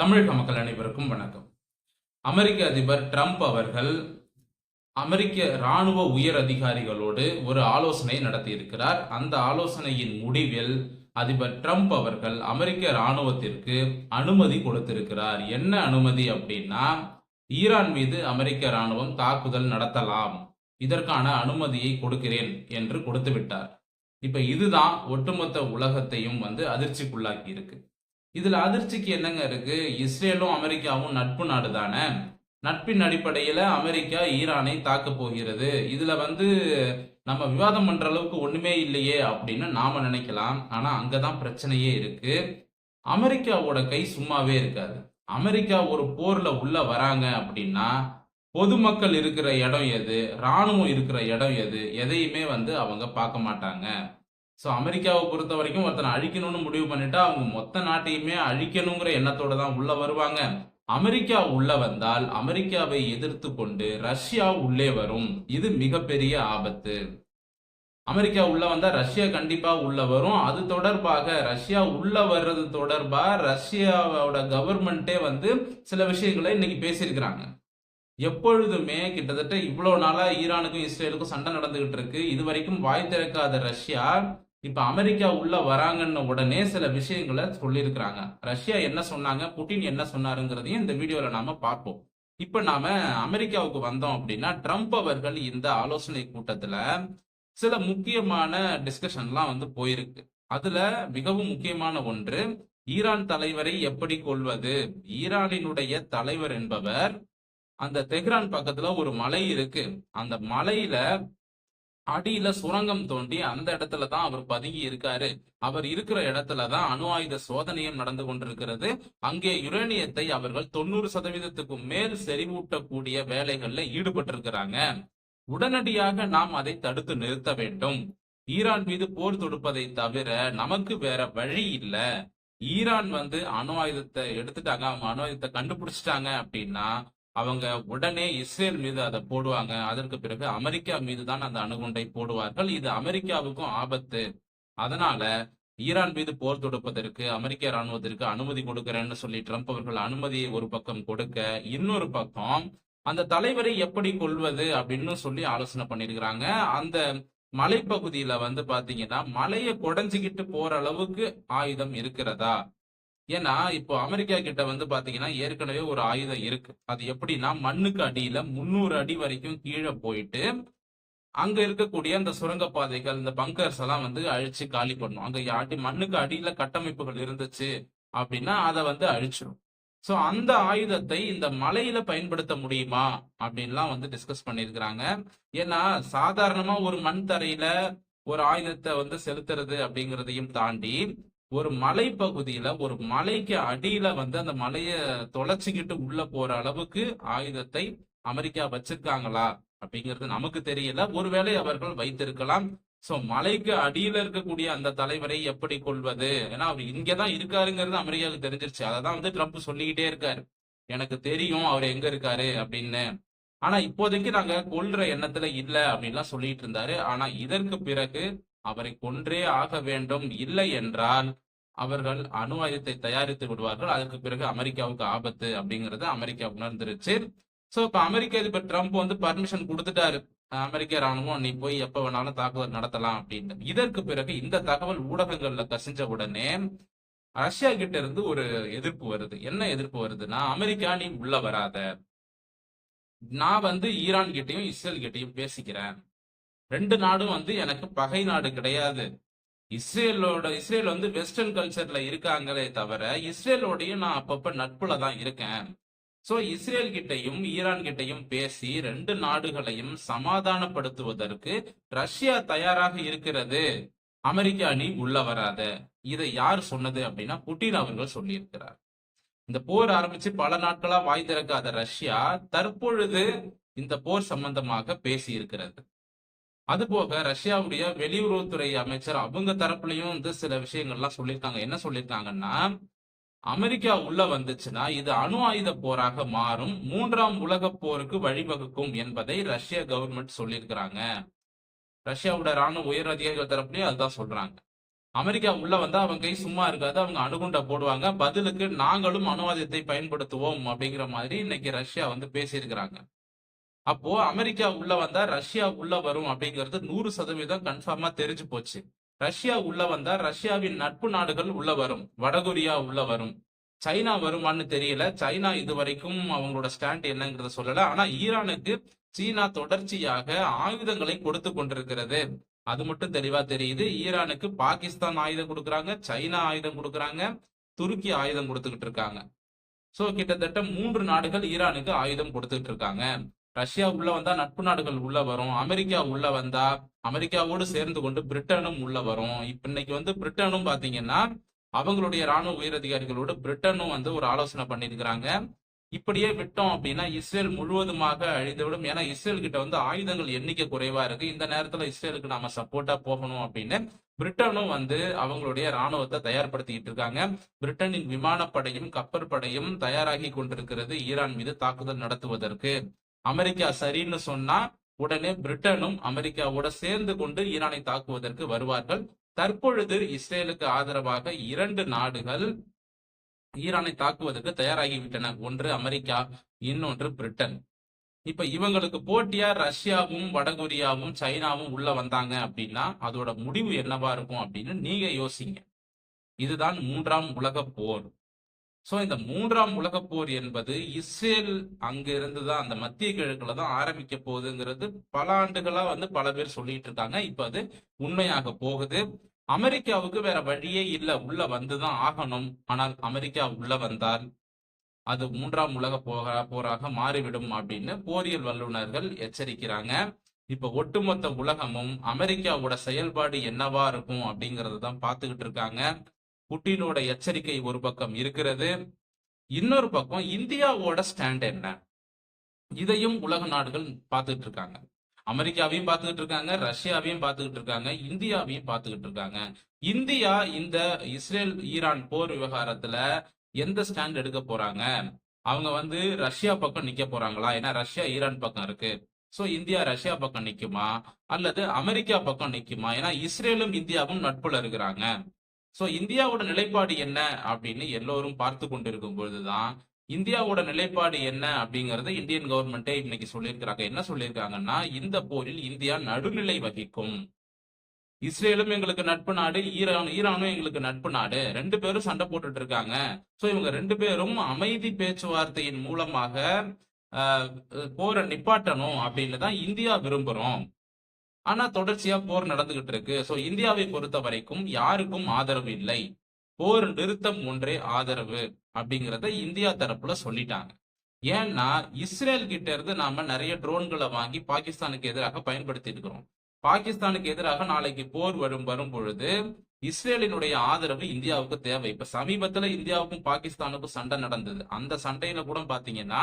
தமிழக மக்கள் அனைவருக்கும் வணக்கம். அமெரிக்க அதிபர் ட்ரம்ப் அவர்கள் அமெரிக்க ராணுவ உயர் அதிகாரிகளோடு ஒரு ஆலோசனை நடத்தியிருக்கிறார். அந்த ஆலோசனையின் முடிவில் அதிபர் ட்ரம்ப் அவர்கள் அமெரிக்க ராணுவத்திற்கு அனுமதி கொடுத்திருக்கிறார். என்ன அனுமதி அப்படின்னா ஈரான் மீது அமெரிக்க ராணுவம் தாக்குதல் நடத்தலாம். இதற்கான அனுமதியை கொடுக்கிறேன் என்று கொடுத்து விட்டார் இப்ப இதுதான் ஒட்டுமொத்த உலகத்தையும் வந்து அதிர்ச்சிக்குள்ளாக்கி இருக்கு இதுல அதிர்ச்சிக்கு என்னங்க இருக்கு? இஸ்ரேலும் அமெரிக்காவும் நட்பு நாடு தானே நட்பின் அடிப்படையில அமெரிக்கா ஈரானை தாக்க போகிறது. இதுல வந்து நம்ம விவாதம் பண்ற அளவுக்கு ஒண்ணுமே இல்லையே அப்படின்னு நாம நினைக்கலாம். ஆனா அங்கதான் பிரச்சனையே இருக்கு. அமெரிக்காவோட கை சும்மாவே இருக்காது. அமெரிக்கா ஒரு போர்ல உள்ள வராங்க அப்படின்னா பொதுமக்கள் இருக்கிற இடம் எது? ராணுவம் இருக்கிற இடம் எது? எதையுமே வந்து அவங்க பார்க்க மாட்டாங்க. ஸோ அமெரிக்காவை பொறுத்த வரைக்கும் ஒருத்தனை அழிக்கணும்னு முடிவு பண்ணிட்டா அவங்க மொத்த நாட்டையுமே அழிக்கணுங்கிற எண்ணத்தோட தான் உள்ள வருவாங்க. அமெரிக்கா உள்ள வந்தால் அமெரிக்காவை எதிர்த்து கொண்டு ரஷ்யா உள்ளே வரும். இது மிகப்பெரிய ஆபத்து. அமெரிக்கா உள்ள வந்தா ரஷ்யா கண்டிப்பா உள்ள வரும். அது தொடர்பாக ரஷ்யா உள்ள வர்றது தொடர்பா ரஷ்யாவோட கவர்மெண்ட்டே வந்து சில விஷயங்களை இன்னைக்கு பேசியிருக்கிறாங்க. எப்பொழுதுமே கிட்டத்தட்ட இவ்வளவு நாளா ஈரானுக்கும் இஸ்ரேலுக்கும் சண்டை நடந்துகிட்டு இருக்கு. இது வரைக்கும் வாய் திறக்காத ரஷ்யா இப்போ அமெரிக்கா உள்ள வராங்கன்ன உடனே சில விஷயங்களை சொல்லியிருக்கிறாங்க. ரஷ்யா என்ன சொன்னாங்க? புட்டின் என்ன சொன்னாருங்கிறதையும் இந்த வீடியோல நாம பார்ப்போம். இப்ப நாம அமெரிக்காவுக்கு வந்தோம் அப்படின்னா ட்ரம்ப் அவர்கள் இந்த ஆலோசனை கூட்டத்துல சில முக்கியமான டிஸ்கஷன்லாம் வந்து போயிருக்கு. அதுல மிகவும் முக்கியமான ஒன்று ஈரான் தலைவரை எப்படி கொள்வது ஈரானினுடைய தலைவர் என்பவர் அந்த தெஹ்ரான் பக்கத்துல ஒரு மலை இருக்கு. அந்த மலையில அடியில சுரங்கம் தோண்டி அந்த இடத்துல தான் அவர் பதுங்கி இருக்காரு. அவர் இருக்கிற இடத்துல தான் அணு ஆயுத சோதனையும் நடந்து கொண்டிருக்கிறது. அங்கே யுரேனியத்தை அவர்கள் தொண்ணூறு சதவீதத்துக்கும் மேல் செறிவூட்டக்கூடிய வேலைகள்ல ஈடுபட்டிருக்கிறாங்க. உடனடியாக நாம் அதை தடுத்து நிறுத்த வேண்டும். ஈரான் மீது போர் தொடுப்பதை தவிர நமக்கு வேற வழி இல்ல. ஈரான் வந்து அணு ஆயுதத்தை எடுத்துட்டாங்க. அவங்க அணு ஆயுதத்தை கண்டுபிடிச்சிட்டாங்க அப்படின்னா அவங்க உடனே இஸ்ரேல் மீது அதை போடுவாங்க. அதற்கு பிறகு அமெரிக்கா மீது தான் அந்த அணுகுண்டை போடுவார்கள். இது அமெரிக்காவுக்கும் ஆபத்து. அதனால ஈரான் மீது போர் தொடுப்பதற்கு அமெரிக்க ராணுவத்திற்கு அனுமதி கொடுக்கிறேன்னு சொல்லி ட்ரம்ப் அவர்கள் அனுமதியை ஒரு பக்கம் கொடுக்க இன்னொரு பக்கம் அந்த தலைவரை எப்படி கொள்வது அப்படின்னு சொல்லி ஆலோசனை பண்ணிருக்கிறாங்க அந்த மலைப்பகுதியில வந்து பாத்தீங்கன்னா மலையை குடைஞ்சுக்கிட்டு போற அளவுக்கு ஆயுதம் இருக்கிறதா? ஏன்னா இப்போ அமெரிக்கா கிட்ட வந்து பாத்தீங்கன்னா ஏற்கனவே ஒரு ஆயுதம் இருக்கு. அது எப்படின்னா மண்ணுக்கு அடியில முன்னூறு அடி வரைக்கும் கீழே போயிட்டு அங்க இருக்கக்கூடிய அந்த சுரங்கப்பாதைகள் இந்த பங்கர்ஸ் எல்லாம் வந்து அழிச்சு காலி பண்ணும். அங்க அடி மண்ணுக்கு அடியில கட்டமைப்புகள் இருந்துச்சு அப்படின்னா அதை வந்து அழிச்சிடும் சோ அந்த ஆயுதத்தை இந்த மலையில பயன்படுத்த முடியுமா அப்படின்லாம் வந்து டிஸ்கஸ் பண்ணிருக்கிறாங்க ஏன்னா சாதாரணமா ஒரு மண் தரையில ஒரு ஆயுதத்தை வந்து செலுத்துறது அப்படிங்கிறதையும் தாண்டி ஒரு மலை பகுதியில ஒரு மலைக்கு அடியில வந்து அந்த மலைய தொலைச்சிக்கிட்டு உள்ள போற அளவுக்கு ஆயுதத்தை அமெரிக்கா வச்சிருக்காங்களா அப்படிங்கிறது நமக்கு தெரியல. ஒருவேளை அவர்கள் வைத்திருக்கலாம். சோ மலைக்கு அடியில இருக்கக்கூடிய அந்த தலைவரை எப்படி கொள்வது ஏன்னா அவர் இங்கதான் இருக்காருங்கிறது அமெரிக்காவுக்கு தெரிஞ்சிருச்சு. அததான் வந்து ட்ரம்ப் சொல்லிக்கிட்டே இருக்காரு. எனக்கு தெரியும் அவர் எங்க இருக்காரு அப்படின்னு. ஆனா இப்போதைக்கு நாங்க கொல்ற எண்ணத்துல இல்ல அப்படின்லாம் சொல்லிட்டு இருந்தாரு. ஆனா இதற்கு பிறகு அவரை கொன்றே ஆக வேண்டும் இல்லை என்றால் அவர்கள் அணு ஆயுதத்தை தயாரித்து விடுவார்கள். அதற்கு பிறகு அமெரிக்காவுக்கு ஆபத்து அப்படிங்கறத அமெரிக்கா உணர்ந்துருச்சு. சோ இப்ப அமெரிக்க அதிபர் ட்ரம்ப் வந்து பர்மிஷன் கொடுத்துட்டாரு. அமெரிக்க ராணுவம் நீ போய் எப்ப வேணாலும் தாக்குதல் நடத்தலாம் அப்படின்னு இதற்கு பிறகு இந்த தகவல் ஊடகங்கள்ல கசிஞ்ச உடனே ரஷ்யா கிட்ட இருந்து ஒரு எதிர்ப்பு வருது. என்ன எதிர்ப்பு வருதுன்னா அமெரிக்கா நீ உள்ள வராத. நான் வந்து ஈரான் கிட்டையும் இஸ்ரேல் கிட்டயும் பேசிக்கிறேன். ரெண்டு நாடும் வந்து எனக்கு பகை நாடு கிடையாது. இஸ்ரேலோட இஸ்ரேல் வந்து வெஸ்டர்ன் கல்ச்சர்ல இருக்காங்களே தவிர இஸ்ரேலோடையும் நான் அப்பப்ப நட்புல தான் இருக்கேன். சோ இஸ்ரேல் கிட்டையும் ஈரான் கிட்டையும் பேசி ரெண்டு நாடுகளையும் சமாதானப்படுத்துவதற்கு ரஷ்யா தயாராக இருக்கிறது. அமெரிக்கா நீ உள்ள வராத. இதை யார் சொன்னது அப்படின்னா புட்டின் அவர்கள் சொல்லியிருக்கிறார். இந்த போர் ஆரம்பிச்சு பல நாட்களா வாய் திறக்காத ரஷ்யா தற்பொழுது இந்த போர் சம்பந்தமாக பேசி இருக்கிறது அதுபோக ரஷ்யாவுடைய வெளியுறவுத்துறை அமைச்சர் அவங்க தரப்புலயும் வந்து சில விஷயங்கள்லாம் சொல்லியிருக்காங்க. என்ன சொல்லியிருக்காங்கன்னா அமெரிக்கா உள்ள வந்துச்சுன்னா இது அணு ஆயுத போராக மாறும் மூன்றாம் உலக போருக்கு வழிவகுக்கும் என்பதை ரஷ்ய கவர்மெண்ட் சொல்லியிருக்கிறாங்க. ரஷ்யாவோட ராணுவ உயர் அதிகாரிகள் தரப்புலயும் அதுதான் சொல்றாங்க. அமெரிக்கா உள்ள வந்தா அவங்க கை சும்மா இருக்காது அவங்க அணுகுண்டை போடுவாங்க. பதிலுக்கு நாங்களும் அணுவாதத்தை பயன்படுத்துவோம் அப்படிங்கிற மாதிரி இன்னைக்கு ரஷ்யா வந்து பேசியிருக்கிறாங்க. அப்போ அமெரிக்கா உள்ள வந்தா ரஷ்யா உள்ள வரும் அப்படிங்கிறது நூறு சதவீதம் கன்ஃபார்மா தெரிஞ்சு போச்சு. ரஷ்யா உள்ள வந்தா ரஷ்யாவின் நட்பு நாடுகள் உள்ள வரும். வடகொரியா உள்ள வரும். சைனா வருமான்னு தெரியல. சைனா இது வரைக்கும் அவங்களோட ஸ்டாண்ட் என்னங்கிறத சொல்லல. ஆனா ஈரானுக்கு சீனா தொடர்ச்சியாக ஆயுதங்களை கொடுத்து கொண்டிருக்கிறது. அது மட்டும் தெளிவா தெரியுது. ஈரானுக்கு பாகிஸ்தான் ஆயுதம் கொடுக்கறாங்க. சைனா ஆயுதம் கொடுக்கறாங்க. துருக்கி ஆயுதம் கொடுத்துக்கிட்டு இருக்காங்க. சோ கிட்டத்தட்ட மூன்று நாடுகள் ஈரானுக்கு ஆயுதம் கொடுத்துட்டு இருக்காங்க. ரஷ்யா உள்ள வந்தா நட்பு நாடுகள் உள்ள வரும். அமெரிக்கா உள்ள வந்தா அமெரிக்காவோடு சேர்ந்து கொண்டு பிரிட்டனும் உள்ள வரும். இப்ப இன்னைக்கு வந்து பிரிட்டனும் பாத்தீங்கன்னா அவங்களுடைய ராணுவ உயரதிகாரிகளோடு பிரிட்டனும் வந்து ஒரு ஆலோசனை பண்ணியிருக்கிறாங்க. இப்படியே விட்டோம் அப்படின்னா இஸ்ரேல் முழுவதுமாக அழிந்துவிடும். ஏன்னா இஸ்ரேல் கிட்ட வந்து ஆயுதங்கள் எண்ணிக்கை குறைவா இருக்கு. இந்த நேரத்துல இஸ்ரேலுக்கு நாம சப்போர்ட்டா போகணும் அப்படின்னு பிரிட்டனும் வந்து அவங்களுடைய ராணுவத்தை தயார்படுத்திக்கிட்டு இருக்காங்க. பிரிட்டனின் விமானப்படையும் கப்பற்படையும் தயாராகி கொண்டிருக்கிறது ஈரான் மீது தாக்குதல் நடத்துவதற்கு. அமெரிக்கா சரின்னு சொன்னா உடனே பிரிட்டனும் அமெரிக்காவோட சேர்ந்து கொண்டு ஈரானை தாக்குவதற்கு வருவார்கள். தற்பொழுது இஸ்ரேலுக்கு ஆதரவாக இரண்டு நாடுகள் ஈரானை தாக்குவதற்கு தயாராகிவிட்டன. ஒன்று அமெரிக்கா இன்னொன்று பிரிட்டன். இப்ப இவங்களுக்கு போட்டியா ரஷ்யாவும் வடகொரியாவும் சைனாவும் உள்ள வந்தாங்க அப்படின்னா அதோட முடிவு என்னவா இருக்கும் அப்படின்னு நீங்க யோசிங்க. இதுதான் மூன்றாம் உலக போர். சோ இந்த மூன்றாம் உலக போர் என்பது இஸ்ரேல் அங்கிருந்துதான் தான் அந்த மத்திய கிழக்குல தான் ஆரம்பிக்க போகுதுங்கிறது பல ஆண்டுகளா வந்து பல பேர் சொல்லிட்டு இருக்காங்க. இப்ப அது உண்மையாக போகுது. அமெரிக்காவுக்கு வேற வழியே இல்ல. உள்ள வந்துதான் ஆகணும். ஆனால் அமெரிக்கா உள்ள வந்தால் அது மூன்றாம் உலக போக போராக மாறிவிடும் அப்படின்னு போரியல் வல்லுநர்கள் எச்சரிக்கிறாங்க. இப்ப ஒட்டுமொத்த உலகமும் அமெரிக்காவோட செயல்பாடு என்னவா இருக்கும் அப்படிங்கறத தான் பார்த்துக்கிட்டு இருக்காங்க. புட்டினோட எச்சரிக்கை ஒரு பக்கம் இருக்கிறது. இன்னொரு பக்கம் இந்தியாவோட ஸ்டாண்ட் என்ன? இதையும் உலக நாடுகள் பார்த்துக்கிட்டு இருக்காங்க. அமெரிக்காவையும் பார்த்துக்கிட்டு இருக்காங்க ரஷ்யாவையும் பார்த்துக்கிட்டு இருக்காங்க இந்தியாவையும் பார்த்துக்கிட்டு இருக்காங்க. இந்தியா இந்த இஸ்ரேல் ஈரான் போர் விவகாரத்துல எந்த ஸ்டாண்ட் எடுக்க போறாங்க? அவங்க வந்து ரஷ்யா பக்கம் நிக்க போறாங்களா? ஏன்னா ரஷ்யா ஈரான் பக்கம் இருக்கு. சோ இந்தியா ரஷ்யா பக்கம் நிக்குமா? அல்லது அமெரிக்கா பக்கம் நிக்குமா? ஏன்னா இஸ்ரேலும் இந்தியாவும் நட்புல இருக்கிறாங்க. சோ இந்தியாவோட நிலைப்பாடு என்ன அப்படின்னு எல்லோரும் பார்த்து கொண்டிருக்கும் பொழுதுதான் இந்தியாவோட நிலைப்பாடு என்ன அப்படிங்கறத இந்தியன் கவர்மெண்டே இன்னைக்கு சொல்லியிருக்கிறாங்க. என்ன சொல்லியிருக்காங்கன்னா இந்த போரில் இந்தியா நடுநிலை வகிக்கும். இஸ்ரேலும் எங்களுக்கு நட்பு நாடு ஈரான் ஈரானும் எங்களுக்கு நட்பு நாடு. ரெண்டு பேரும் சண்டை போட்டுட்டு இருக்காங்க. சோ இவங்க ரெண்டு பேரும் அமைதி பேச்சுவார்த்தையின் மூலமாக ஆஹ், போரை நிப்பாட்டணும் அப்படின்னு தான் இந்தியா விரும்புறோம். ஆனா தொடர்ச்சியா போர் நடந்துகிட்டு இருக்கு. சோ இந்தியாவை பொறுத்த வரைக்கும் யாருக்கும் ஆதரவு இல்லை. போர் நிறுத்தம் ஒன்றே ஆதரவு அப்படிங்கறத இந்தியா தரப்புல சொல்லிட்டாங்க. ஏன்னா இஸ்ரேல் கிட்ட இருந்து நாம நிறைய ட்ரோன்களை வாங்கி பாகிஸ்தானுக்கு எதிராக பயன்படுத்தி இருக்கிறோம். பாகிஸ்தானுக்கு எதிராக நாளைக்கு போர் வரும் வரும் பொழுது இஸ்ரேலினுடைய ஆதரவு இந்தியாவுக்கு தேவை. இப்ப சமீபத்துல இந்தியாவுக்கும் பாகிஸ்தானுக்கும் சண்டை நடந்தது. அந்த சண்டையில கூட பாத்தீங்கன்னா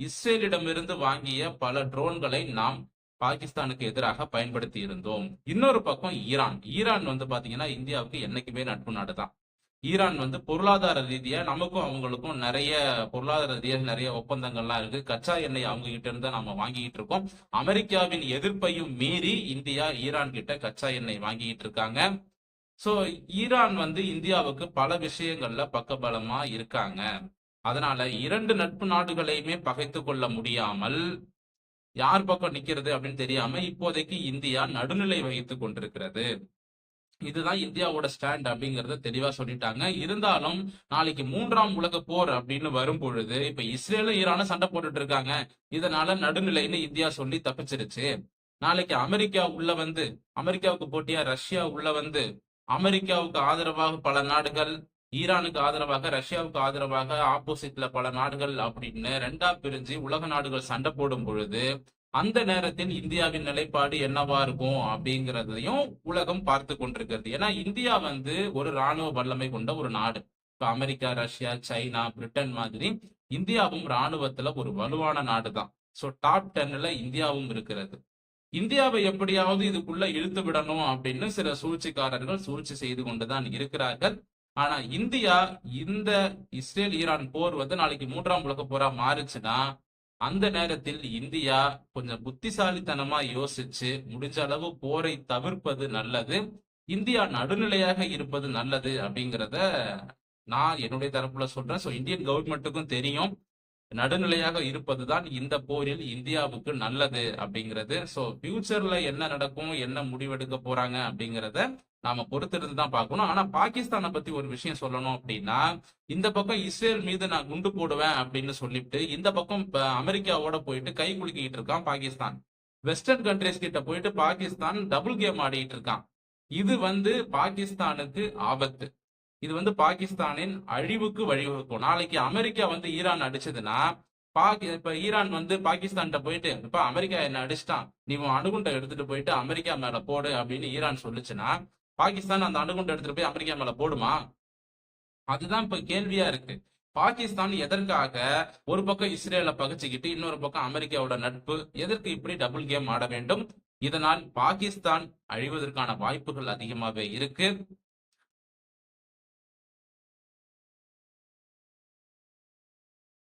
இஸ்ரேலிடமிருந்து வாங்கிய பல ட்ரோன்களை நாம் பாகிஸ்தானுக்கு எதிராக பயன்படுத்தி இருந்தோம் இன்னொரு பக்கம் ஈரான். ஈரான் வந்து பாத்தீங்கன்னா இந்தியாவுக்கு என்னைக்குமே நட்பு நாடு தான் ஈரான் வந்து பொருளாதார ரீதியா நமக்கும் அவங்களுக்கும் நிறைய பொருளாதார ரீதியா நிறைய ஒப்பந்தங்கள்லாம் இருக்கு. கச்சா எண்ணெய் அவங்க கிட்ட இருந்து நம்ம வாங்கிட்டு இருக்கோம். அமெரிக்காவின் எதிர்ப்பையும் மீறி இந்தியா ஈரான் கிட்ட கச்சா எண்ணெய் வாங்கிட்டு இருக்காங்க. சோ ஈரான் வந்து இந்தியாவுக்கு பல விஷயங்கள்ல பக்கபலமா இருக்காங்க. அதனால இரண்டு நட்பு நாடுகளையுமே பகைத்து கொள்ள முடியாமல் யார் பக்கம் நிக்கிறது அப்படின்னு தெரியாம இப்போதைக்கு இந்தியா நடுநிலை வகித்துக் கொண்டிருக்கிறது. இதுதான் இந்தியாவோட ஸ்டாண்ட் அப்படிங்கறத தெளிவா சொல்லிட்டாங்க. இருந்தாலும் நாளைக்கு மூன்றாம் உலக போர் அப்படின்னு வரும் பொழுது இப்ப இஸ்ரேலும் ஈரானும் சண்டை போட்டுட்டு இருக்காங்க. இதனால நடுநிலைன்னு இந்தியா சொல்லி தப்பிச்சிருச்சு. நாளைக்கு அமெரிக்கா உள்ள வந்து அமெரிக்காவுக்கு போட்டியா ரஷ்யா உள்ள வந்து அமெரிக்காவுக்கு ஆதரவாக பல நாடுகள் ஈரானுக்கு ஆதரவாக ரஷ்யாவுக்கு ஆதரவாக ஆப்போசிட்ல பல நாடுகள் அப்படின்னு ரெண்டா பிரிஞ்சு உலக நாடுகள் சண்டை போடும் பொழுது அந்த நேரத்தில் இந்தியாவின் நிலைப்பாடு என்னவா இருக்கும் அப்படிங்கறதையும் உலகம் பார்த்து கொண்டிருக்கிறது. ஏன்னா இந்தியா வந்து ஒரு ராணுவ வல்லமை கொண்ட ஒரு நாடு. இப்ப அமெரிக்கா ரஷ்யா சைனா பிரிட்டன் மாதிரி இந்தியாவும் ராணுவத்துல ஒரு வலுவான நாடு தான் சோ டாப் டென்ல இந்தியாவும் இருக்கிறது. இந்தியாவை எப்படியாவது இதுக்குள்ள இழுத்து விடணும் அப்படின்னு சில சூழ்ச்சிக்காரர்கள் சூழ்ச்சி செய்து கொண்டுதான் இருக்கிறார்கள். ஆனா இந்தியா இந்த இஸ்ரேல் ஈரான் போர் வந்து நாளைக்கு மூன்றாம் உலக போரா மாறுச்சுன்னா அந்த நேரத்தில் இந்தியா கொஞ்சம் புத்திசாலித்தனமா யோசிச்சு முடிஞ்ச அளவு போரை தவிர்ப்பது நல்லது இந்தியா நடுநிலையாக இருப்பது நல்லது அப்படிங்கிறத நான் என்னுடைய தரப்புல சொல்றேன். ஸோ இந்தியன் கவர்மெண்ட்டுக்கும் தெரியும் நடுநிலையாக இருப்பதுதான் இந்த போரில் இந்தியாவுக்கு நல்லது அப்படிங்கிறது. ஸோ ஃபியூச்சர்ல என்ன நடக்கும் என்ன முடிவெடுக்க போறாங்க அப்படிங்கிறத நாம பொறுத்திருந்து தான் பார்க்கணும். ஆனா பாகிஸ்தானை பத்தி ஒரு விஷயம் சொல்லணும் அப்படின்னா இந்த பக்கம் இஸ்ரேல் மீது நான் குண்டு போடுவேன் அப்படின்னு சொல்லிட்டு இந்த பக்கம் அமெரிக்காவோட போயிட்டு கை குலுக்கிட்டு இருக்கான் பாகிஸ்தான். வெஸ்டர்ன் கண்ட்ரிஸ் கிட்ட போயிட்டு பாகிஸ்தான் டபுள் கேம் ஆடிட்டு இருக்கான். இது வந்து பாகிஸ்தானுக்கு ஆபத்து. இது வந்து பாகிஸ்தானின் அழிவுக்கு வழிவகுக்கும். நாளைக்கு அமெரிக்கா வந்து ஈரான் அடிச்சதுன்னா பாகி இப்ப ஈரான் வந்து பாகிஸ்தான்கிட்ட போயிட்டு இப்ப அமெரிக்கா என்ன அடிச்சிட்டான். நீ அணுகுண்டை எடுத்துட்டு போயிட்டு அமெரிக்கா மேல போடு அப்படின்னு ஈரான் சொல்லுச்சுன்னா பாகிஸ்தான் அந்த அணுகுண்டு எடுத்துட்டு போய் அமெரிக்கா மேல போடுமா? அதுதான் இப்ப கேள்வியா இருக்கு. பாகிஸ்தான் எதற்காக ஒரு பக்கம் இஸ்ரேல பகிச்சுக்கிட்டு இன்னொரு பக்கம் அமெரிக்காவோட நட்பு எதற்கு இப்படி டபுள் கேம் ஆட வேண்டும்? இதனால் பாகிஸ்தான் அழிவதற்கான வாய்ப்புகள் அதிகமாகவே இருக்கு.